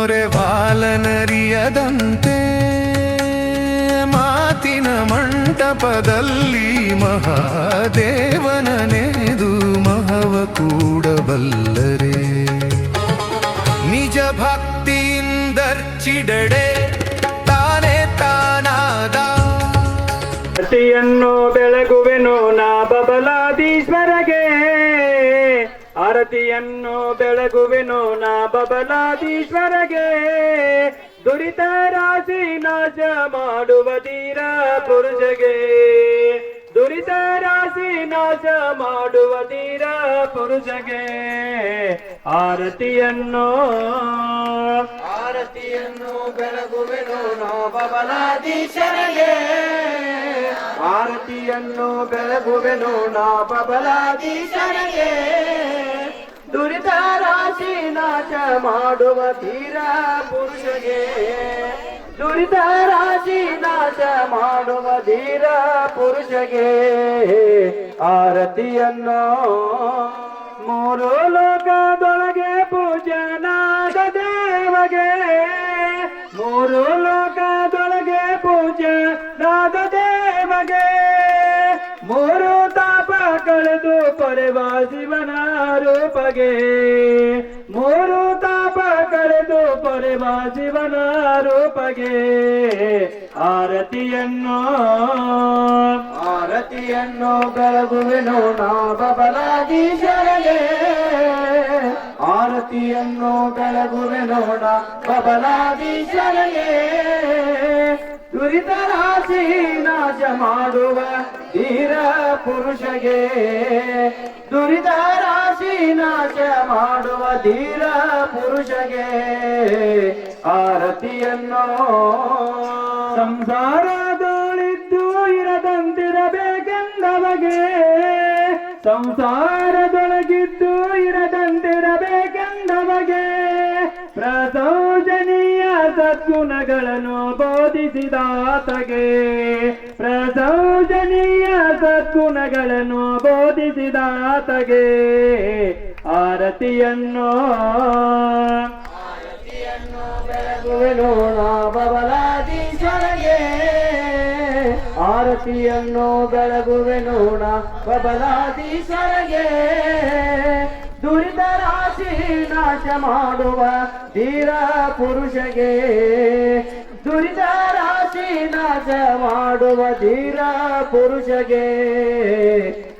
ನೊರೆ ಬಾಲನರಿಯದಂತೆ ಮಾತಿನ ಮಂಟಪದಲ್ಲಿ ಮಹಾದೇವನನೆದು ಮಹವ ಕೂಡಬಲ್ಲರೆ. ನಿಜ ಭಕ್ತಿಯಿಂದರ್ಚಿಡಡೆ ತಾನೇ ತಾನಾದ. ಬೆಳಗುವೆನೋ ನಾ ಬಬಲಾದೀಶ್ವರಗೆ ಆರತಿಯನ್ನು ಬೆಳಗುವೆನು ನಾ ಬಬಲಾದೀಶ್ವರಗೆ ದುರಿತ ರಾಶಿ ನಾಶ ಮಾಡುವ ಧೀರ ಪುರುಷಗೆ. ದುರಿತ ರಾಶಿ ನಾಶ ಮಾಡುವ ಧೀರ ಪುರುಷಗೆ. ಆರತಿಯನ್ನು ಆರತಿಯನ್ನು ಬೆಳಗುವೆನು ನಾ ಬಬಲಾದೀಶ್ವರಗೆ ಆರತಿಯನ್ನು ಬೆಳಗುವೆನು ನಾ ಬಬಲಾದೀಶನಿಗೆ ದುರಿತ ರಾಶಿ ನಾಶ ಮಾಡುವ ತೀರ ಪುರುಷಗೆ ದುರಿತ ರಾಶಿ ನಾಶ ಮಾಡುವ ಧೀರ ಪುರುಷಗೆ ಆರತಿಯನ್ನು ಮೂರು ಲೋಕದೊಳಗೆ ಪೂಜನಾದ ದೇವಗೆ. ಮೂರು ಲೋಕದೊಳಗೆ ರೂಪಗೆ ಮೂರು ತಾಪ ಕಳೆದು ಪೊರೆವ ಜೀವನ ರೂಪಗೆ. ಆರತಿಯನ್ನು ಆರತಿಯನ್ನು ಬೆಳಗುವೆನು ನಾ ಶರಣೆ ಆರತಿಯನ್ನು ಬೆಳಗುವೆನು ನಾ ಶರಣೆ ದುರಿತ ರಾಶಿ ನಾಶ ಮಾಡುವ ಧೀರ ಪುರುಷಗೆ. ದುರಿತ ರಾಶಿ ನಾಶ ಮಾಡುವ ಧೀರ ಪುರುಷಗೆ ಆರತಿಯನ್ನು ಸಂಸಾರದೊಳಿದ್ದು ಇರದಂತಿರಬೇಕೆಂದವಗೆ ಸಂಸಾರದೊಳಗಿದ್ದು ಇರದಂತಿರಬೇಕೆಂದವಗೆ ಪ್ರಸೌಜನೀಯ ಸದ್ಗುಣಗಳನ್ನು ಬೋಧಿಸಿದಾತಗೆ ಪ್ರಸೌಜನೀಯ ಸದ್ಗುಣಗಳನ್ನು ಬೋಧಿಸಿದಾತಗೆ ಆರತಿಯನ್ನು ಬಬಲಾದೀಶ್ವರಗೆ ಆರತಿಯನ್ನು ಬೆಳಗುವೆನೋಣ ಬಬಲಾದೀಶ್ವರಗೆ ದುರಿತ ರಾಶಿ ನಾಶ ಮಾಡುವ ಧೀರ ಪುರುಷಗೆ. ದುರಿತ ರಾಶಿ ನಾಶ ಮಾಡುವ ಧೀರ ಪುರುಷಗೆ.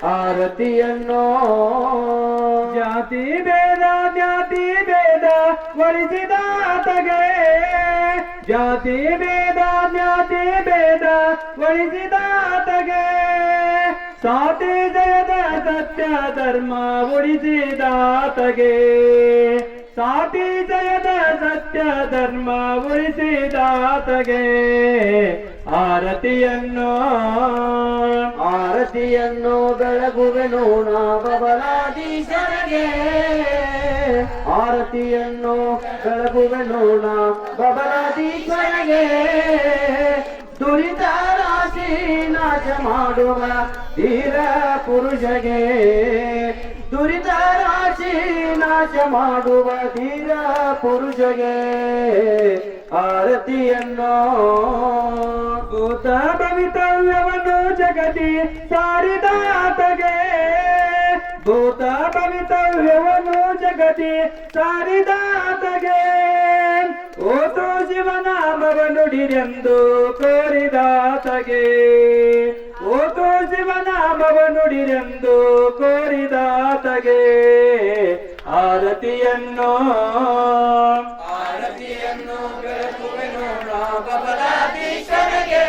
ಆರತಿಯನ್ನು ಜಾತಿ ಭೇದ ಜಾತಿ ಭೇದ ತಗೆ. ಜಾತಿ ಭೇದ ಜಾತಿ ಭೇದ ಒಳಿಸಿದಾತಗೆ ಸಾತಿ ಜಯದ ಸತ್ಯ ಧರ್ಮ ಉಳಿಸಿದಾತಗೆ ಸಾತಿ ಜಯದ ಸತ್ಯ ಧರ್ಮ ಉಳಿಸಿದಾತಗೆ ಆರತಿಯನ್ನು ಆರತಿಯನ್ನು ಬೆಳಗುವೆನು ನಾ ಬಬಲಾದೀಶರಿಗೆ ಆರತಿಯನ್ನು ಬೆಳಗುವೆನು ನಾ ಬಬಲಾದೀಶರಿಗೆ ದುರಿತ ರಾಶಿ ನಾಶ ಮಾಡುವ ಧೀರ ಪುರುಷಗೆ. ದುರಿತ ರಾಶಿ ನಾಶ ಮಾಡುವ ಧೀರ ಪುರುಷಗೆ. ಆರತಿಯನ್ನು ಭೂತ ಭವಿತವ್ಯವನ್ನು ಜಗತಿ ಸಾರಿದಾತಗೆ. ಭೂತ ಭವಿತವ್ಯವನ್ನು ಜಗತಿ ಸಾರಿದಾತಗೆ. ಓತು ಶಿವನಾಮವನ್ನು ನುಡಿರೆಂದು ಕೋರಿದಾತಗೆ ಓತು ಶಿವನಾಮವ ನುಡಿರೆಂದು ಕೋರಿದಾತಗೆ ಆರತಿಯನ್ನು ಆರತಿಯನ್ನು ಬೆಳಗುವೆನು ನಾ ಬಬಲಾದೀಶನಿಗೆ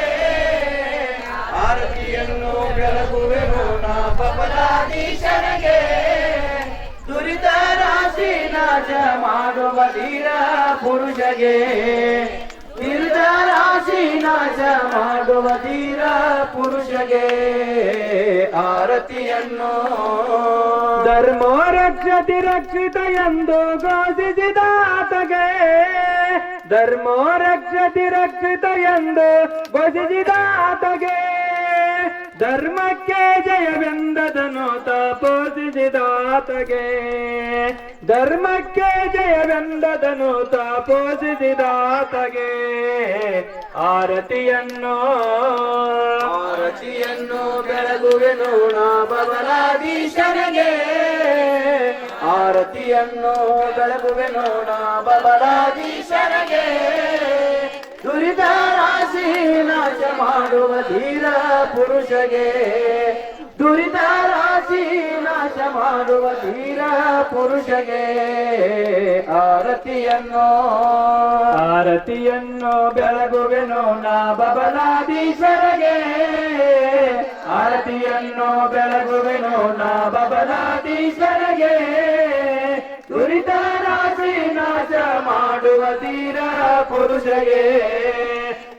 ಆರತಿಯನ್ನು ಬೆಳಗುವೆನು ನಾಶ ಮಾಡುವ ಧೀರ ಪುರುಷಗೆ ರಾಶಿ ನಾಶ ಮಾಡುವ ಧೀರ ಪುರುಷಗೆ ಆರತಿಯನ್ನು ಧರ್ಮೋ ರಕ್ಷತಿ ರಕ್ಷಿತ ಎಂದು ಘೋಷಿಸಿದಾತಗೆ ಧರ್ಮೋ ರಕ್ಷತಿ ರಕ್ಷಿತ ಎಂದು ಘೋಷಿಸಿದಾತಗೆ ಧರ್ಮಕ್ಕೆ ಜಯವೆಂದದನು ತಪೋಸಿದಾತಗೆ ಧರ್ಮಕ್ಕೆ ಜಯವೆಂದದನು ತಪೋಸಿದಾತಗೆ ಆರತಿಯನ್ನು ಆರತಿಯನ್ನು ಬೆಳಗುವೆನು ಬಬಲಾದೀಶನಿಗೆ ಆರತಿಯನ್ನು ಬೆಳಗುವೆನು ಬಬಲಾದೀಶನಿಗೆ ದುರಿತ ರಾಶಿ ನಾಶ ಮಾಡುವ ಧೀರ ಪುರುಷಗೆ. ದುರಿತ ರಾಶಿ ನಾಶ ಮಾಡುವ ಧೀರ ಪುರುಷಗೆ. ಆರತಿಯನ್ನು ಆರತಿಯನ್ನು ಬೆಳಗುವೆನು ನಾ ಬಬಲಾದೀಶ್ವರಗೆ ಆರತಿಯನ್ನು ಬೆಳಗುವೆನು ನಾ ಬಬಲಾದೀಶ್ವರಗೆ ಮಾಡುವ ತೀರ ಪುರುಷಗೆ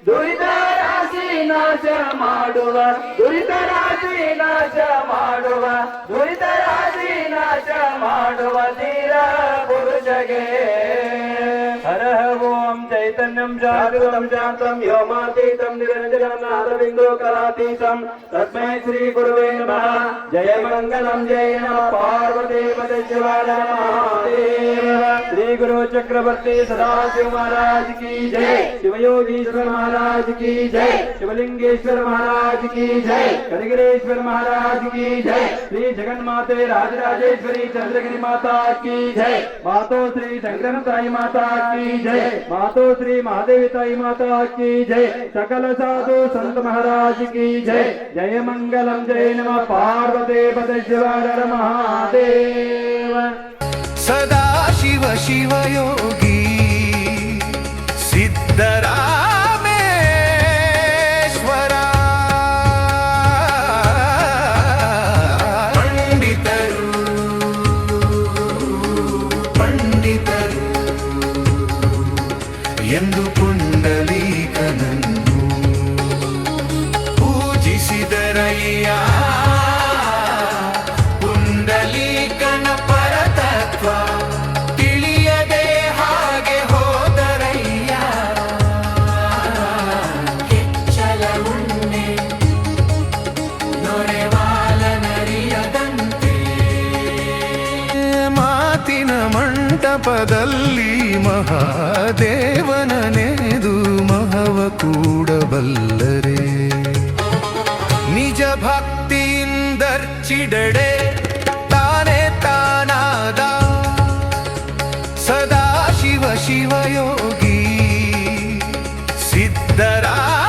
ದುರಿತ ರಾಶಿ ನಾಶ ಮಾಡುವ ದುರಿತ ರಾಶಿ ನಾಶ ಮಾಡುವ ದುರಿತ ರಾಶಿ ನಾಶ ಮಾಡುವ ತೀರ ಪುರುಷಗೆ ಹರ ಓಂ ಚೈತನ್ಯಂ ಜಾಗೃತಂ ಶಾಂತಂ ವ್ಯೋಮಾತೀತಂ ನಿರಂಜನಂ ನಾದಬಿಂದು ಕಲಾತೀತಂ ತಸ್ಮೈ ಶ್ರೀ ಗುರುವೇ ನಮಃ ಜಯ ಮಂಗಲಂ ಜಯ ನಮಃ ಪಾರ್ವತಿ श्री गुरु चक्रवर्ती सदा शिव महाराज की जय। शिव योगीश्वर महाराज की जय। शिवलिंगेश्वर महाराज की जय। कनगिरेश्वर महाराज की जय। श्री जगन माते राजराजेश्वरी चंद्रगिरी माता की जय। मातो श्री शंकर ताई माता की जय। मातो श्री महादेवी ताई माता की जय। सकल साधु संत महाराज की जय। जय मंगलम जय नम। पार्वते पद शिव महादेव। सदा शिव शिवयोगी सिद्धरा ಮಂಟಪದಲ್ಲಿ ಮಹಾದೇವನ ಮಹವ ಕೂಡಬಲ್ಲರೆ. ನಿಜ ಭಕ್ತಿಯಿಂದರ್ಚಿಡಡೆ ತಾನೇ ತಾನಾದ ಸದಾ ಶಿವ ಶಿವಯೋಗಿ ಸಿದ್ದರಾಮೇಶ್ವರ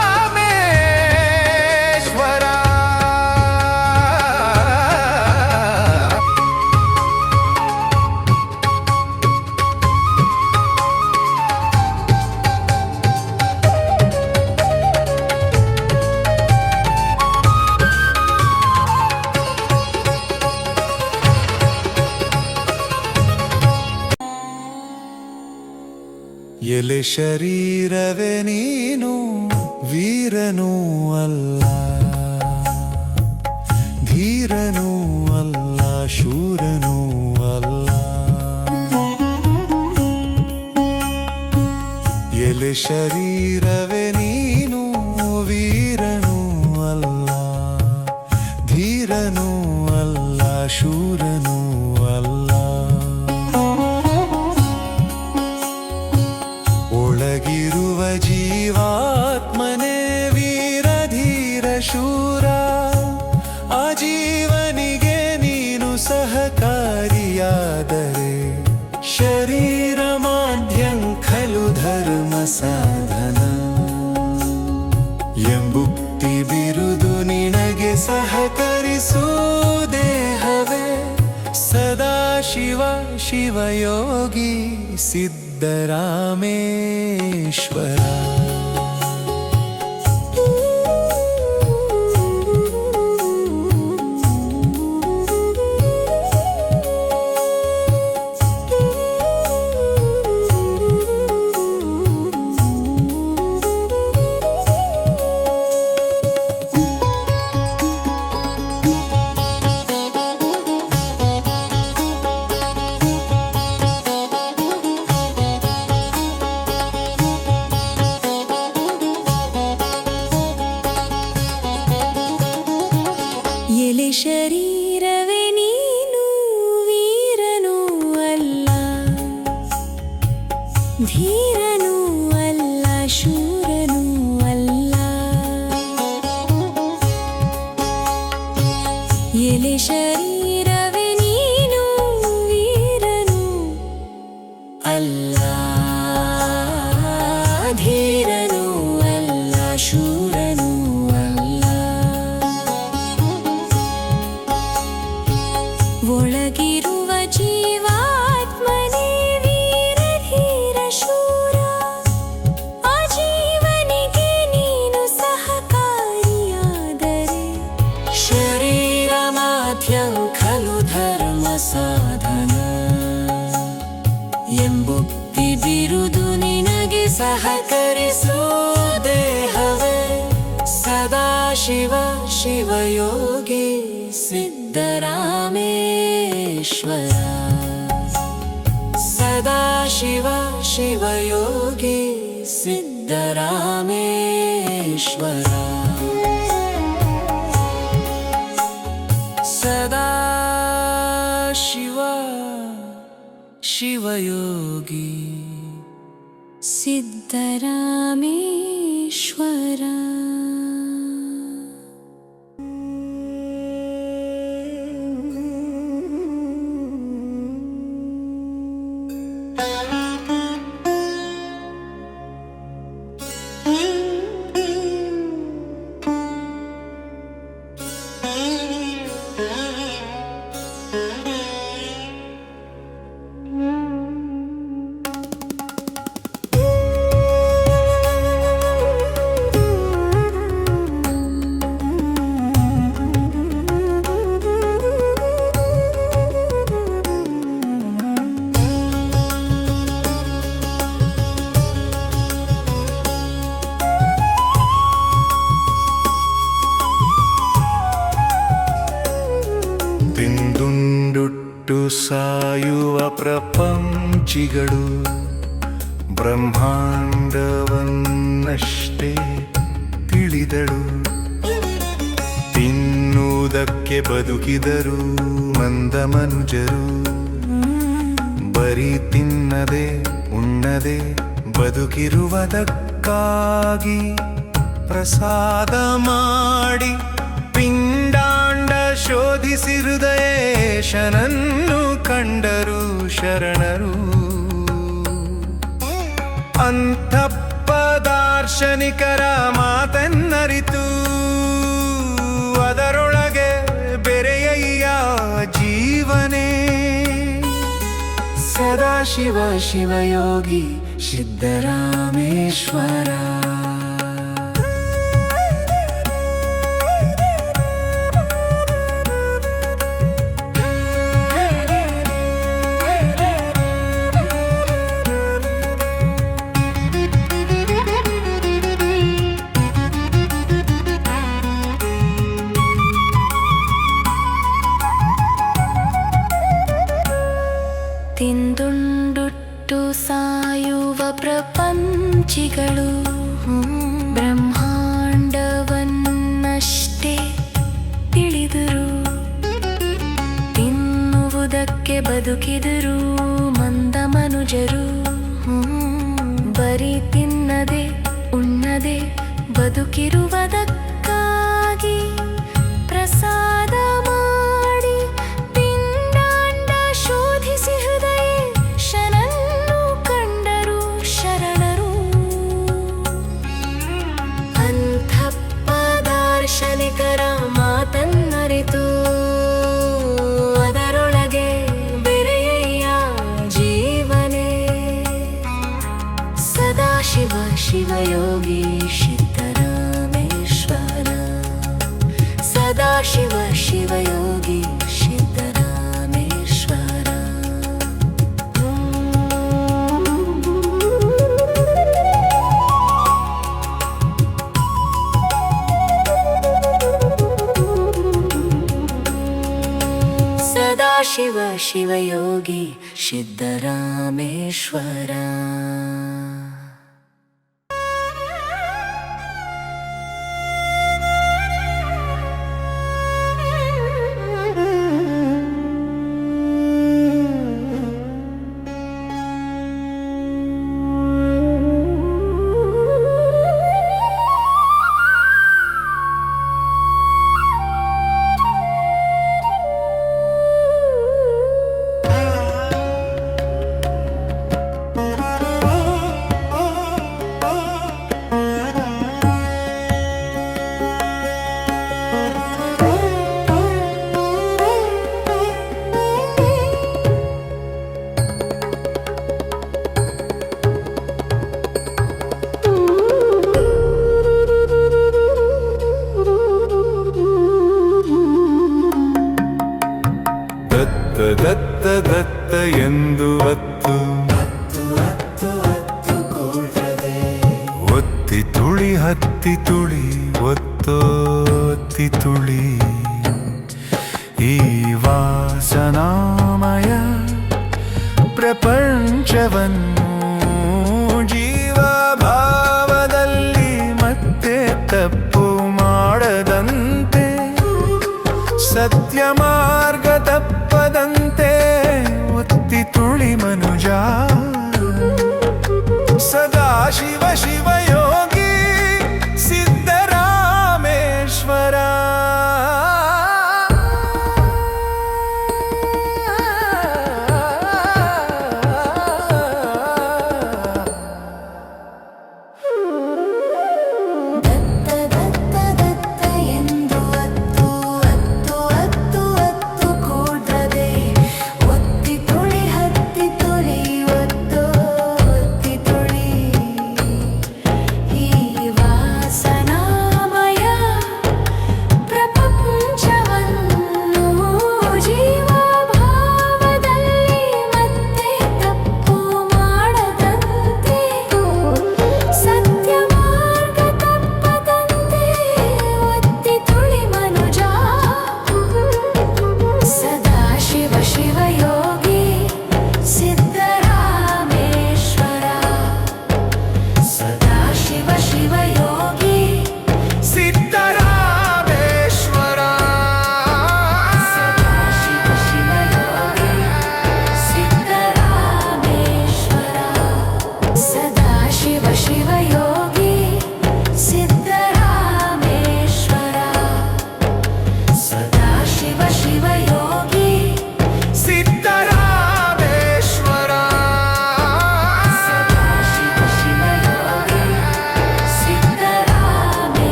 ಶರೀರವೇ ನೀನು ವೀರನೂ ಅಲ್ಲ, ಧೀರನೂ ಅಲ್ಲ, ಶೂರನೂ ಅಲ್ಲ. ಎಲೆ ಶರೀರವೇ ನೀನು ವೀರನೂ ಅಲ್ಲ, ಧೀರನೂ ಅಲ್ಲ, ಶೂರನೂ ಸಿದ್ದರಾಮೇಶ್ವರ. ಧೀರನೂ सदा शिव शिवयोगी। सिद्धरामेश्वरा। ಪ್ರಪಂಚಿಗಳು ಬ್ರಹ್ಮಾಂಡವನ್ನಷ್ಟೇ ತಿಳಿದಳು. ತಿನ್ನುವುದಕ್ಕೆ ಬದುಕಿದರು ಮಂದ ಮನುಜರು. ಬರೀ ತಿನ್ನದೆ ಉಣ್ಣದೆ ಬದುಕಿರುವುದಕ್ಕಾಗಿ ಪ್ರಸಾದ ಮಾಡಿ ಪಿಂಡಾಂಡ ಶೋಧಿಸಿ ಹೃದಯೇಶನನ್ನು ಕಂಡರು ಶರಣರು. ಅಂತಪ್ಪದಾರ್ಶನಿಕರ ಮಾತನ್ನರಿತು. ಅದರೊಳಗೆ ಬೆರೆಯಯ್ಯ ಜೀವನೇ. ಸದಾ ಶಿವ ಶಿವಯೋಗಿ ಸಿದ್ದರಾಮೇಶ್ವರ ಬದುಕಿದರು ಮಂದ ಮನುಜರು ಬರೀ ತಿನ್ನದೆ ಉಣ್ಣದೆ ಬದುಕಿರುವುದಕ್ಕಾಗಿ सदा शिव शिवयोगीशितरामेश्वर सदा शिव शिवयोगी सिद्धरामेश्वर। ಸತ್ಯ ಮಾರ್ಗ ತಪ್ಪದಂತೆ ಒತ್ತಿ ತುಳಿ ಮನುಜ. ಸದಾ ಶಿವ ಶಿವ